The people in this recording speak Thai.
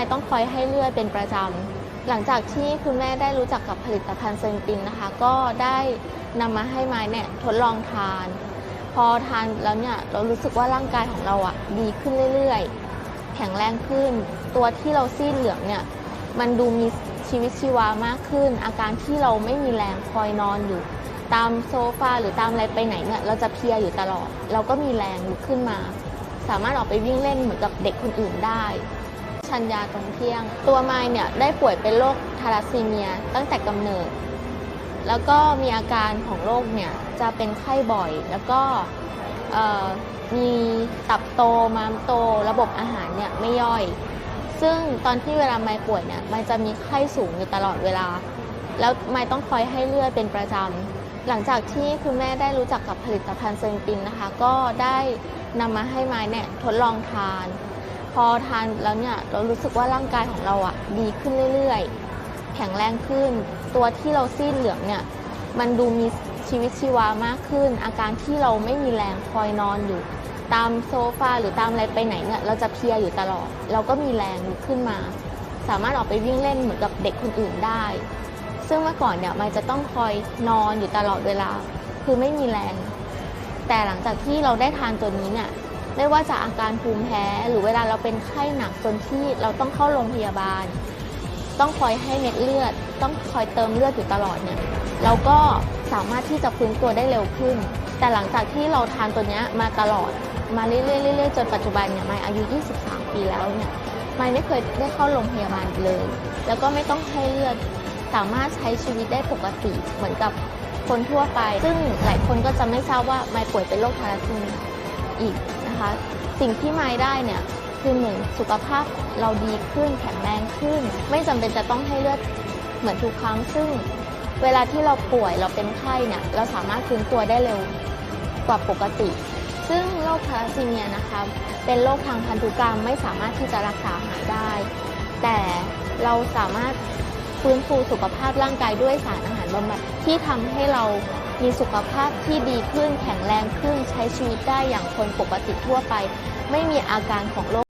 ไมต้องคอยให้เลือดเป็นประจำ หลังจากที่คุณแม่ได้รู้จักกับผลิตภัณฑ์เซนปินนะคะ ก็ได้นำมาให้ไม้เนี่ยทดลองทาน พอทานแล้วเนี่ยเรารู้สึกว่าร่างกายของเราอะดีขึ้นเรื่อยๆ แข็งแรงขึ้น ตัวที่เราซีดเหลืองเนี่ยมันดูมีชีวิตชีวามากขึ้น อาการที่เราไม่มีแรงคอยนอนอยู่ ตามโซฟาหรือตามอะไรไปไหนเนี่ยเราจะเพียอยู่ตลอด เราก็มีแรงลุกขึ้นมา สามารถออกไปวิ่งเล่นเหมือนกับเด็กคนอื่นได้ ชัญญาตรงเที่ยง ตัวไมายเนี่ยได้ป่วยเป็นโรคทาราซีเมียตั้งแต่กำเนิด แล้วก็มีอาการของโรคเนี่ยจะเป็นไข้บ่อย แล้วก็มีตับโตม้ามโต ระบบอาหารเนี่ยไม่ย่อย ซึ่งตอนที่เวลาไม่ป่วยเนี่ยมันจะมีไข้สูงอยู่ตลอดเวลา แล้วไม่ต้องคอยให้เลือดเป็นประจำ หลังจากที่คุณแม่ได้รู้จักกับผลิตภัณฑ์เซนปินนะคะ ก็ได้นำมาให้ไม้เนี่ยทดลองทาน พอทานแล้วเนี่ยเรารู้สึกว่าร่างกายของเราอะดีขึ้นเรื่อยๆ แข็งแรงขึ้น ตัวที่เราซีดเหลืองเนี่ยมันดูมีชีวิตชีวามากขึ้น อาการที่เราไม่มีแรงคอยนอนอยู่ ตามโซฟาหรือตามอะไรไปไหนเนี่ยเราจะเพียอยู่ตลอด เราก็มีแรงลุกขึ้นมา สามารถออกไปวิ่งเล่นเหมือนกับเด็กคนอื่นได้ ซึ่งเมื่อก่อนเนี่ยมันจะต้องคอยนอนอยู่ตลอดเวลา คือไม่มีแรง แต่หลังจากที่เราได้ทานตัวนี้เนี่ย ไม่ว่าจะอาการภูมิแพ้ หรือเวลาเราเป็นไข้หนักจนที่เราต้องเข้าโรงพยาบาล ต้องคอยให้เม็ดเลือด ต้องคอยเติมเลือดอยู่ตลอดเนี่ยเราก็สามารถที่จะฟื้นตัวได้เร็วขึ้น แต่หลังจากที่เราทานตัวเนี้ยมาตลอดมาเรื่อยๆจนปัจจุบันเนี่ยไม่อายุ 23 ปีแล้วเนี่ยไม่ไม่เคยได้เข้าโรงพยาบาลเลย แล้วก็ไม่ต้องให้เลือดสามารถใช้ชีวิตได้ปกติเหมือนกับคนทั่วไป ซึ่งหลายคนก็จะไม่ทราบว่าไม่ป่วยเป็นโรคทาราซีเมียอีก นะคะ สิ่งที่ไม้ได้เนี่ยคือหมือนสุขภาพเราดีขึ้นแข็งแรงขึ้น ไม่จำเป็นจะต้องให้เลือดเหมือนทุกครั้ง ซึ่งเวลาที่เราป่วยเราเป็นไข้เนี่ยเราสามารถฟื้นตัวได้เร็วกว่าปกติ ซึ่งโรคทาราซีเมียนะคะเป็นโรคทางพันธุกรรมไม่สามารถที่จะรักษาหายได้ แต่เราสามารถฟื้นฟูสุขภาพร่างกายด้วยสารอาหารบำบัดที่ทำให้เรา มีสุขภาพที่ดีขึ้นแข็งแรงขึ้นใช้ชีวิตได้อย่างคนปกติทั่วไป ไม่มีอาการของโรค